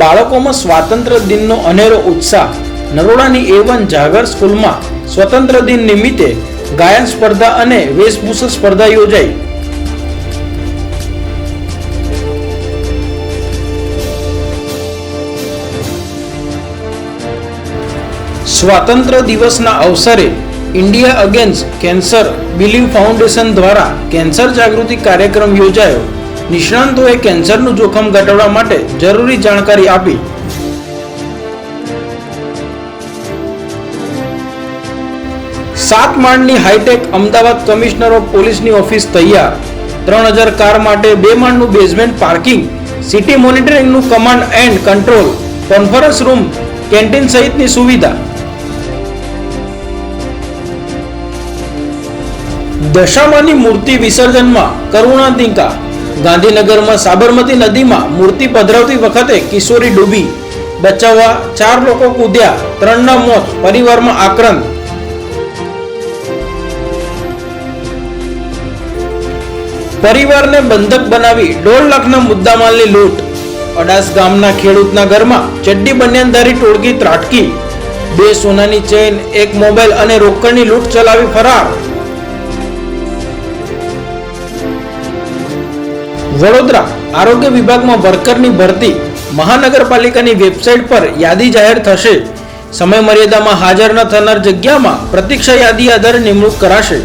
બાળકોમાં સ્વાતંત્ર્ય દિનનો અનેરો ઉત્સાહ. નરોડાની એવન જાગર સ્કૂલમાં સ્વતંત્ર દિન નિમિત્તે ગાયન સ્પર્ધા અને વેશભૂષા સ્પર્ધા યોજાઈ. સ્વાતંત્ર્ય દિવસના અવસરે India against cancer believe foundation દ્વારા કેન્સર જાગૃતિ કાર્યક્રમ યોજાયો. નિષ્ણાંતોએ કેન્સરનું જોખમ ઘટાડવા માટે જરૂરી જાણકારી આપી. સાત માળની hi tech Ahmedabad commissioner of પોલીસની ઓફિસ તૈયાર. ત્રણ હજાર કાર માટે બે માળનું basement parking, city મોનિટરિંગનું command and control, conference room, canteen સહિતની સુવિધા. દશામાની મૂર્તિ વિસર્જનમાં કરુણાંતિકા ગાંધીનગરમાં સાબરમતી નદીમાં મૂર્તિ પધરાવતી વખતે કિશોરી ડૂબી. બચાવવા ચાર લોકો કૂદ્યા, ત્રણના મોત, પરિવારમાં આક્રંદ. પરિવારને બંધક બનાવી દોઢ લાખના મુદ્દામાલની લૂંટ. અડાસ ગામના ખેડૂતના ઘરમાં ચડ્ડી બન્યાનધારી ટોળકી ત્રાટકી. બે સોનાની ચેન, એક મોબાઈલ અને રોકડની લૂંટ ચલાવી ફરાર. વડોદરા આરોગ્ય વિભાગમાં વર્કરની ભરતી મહાનગરપાલિકાની વેબસાઇટ પર યાદી જાહેર થશે. સમય મર્યાદામાં હાજર ન થનાર જગ્યામાં પ્રતીક્ષા યાદી આધારે નિમણૂક કરાશે.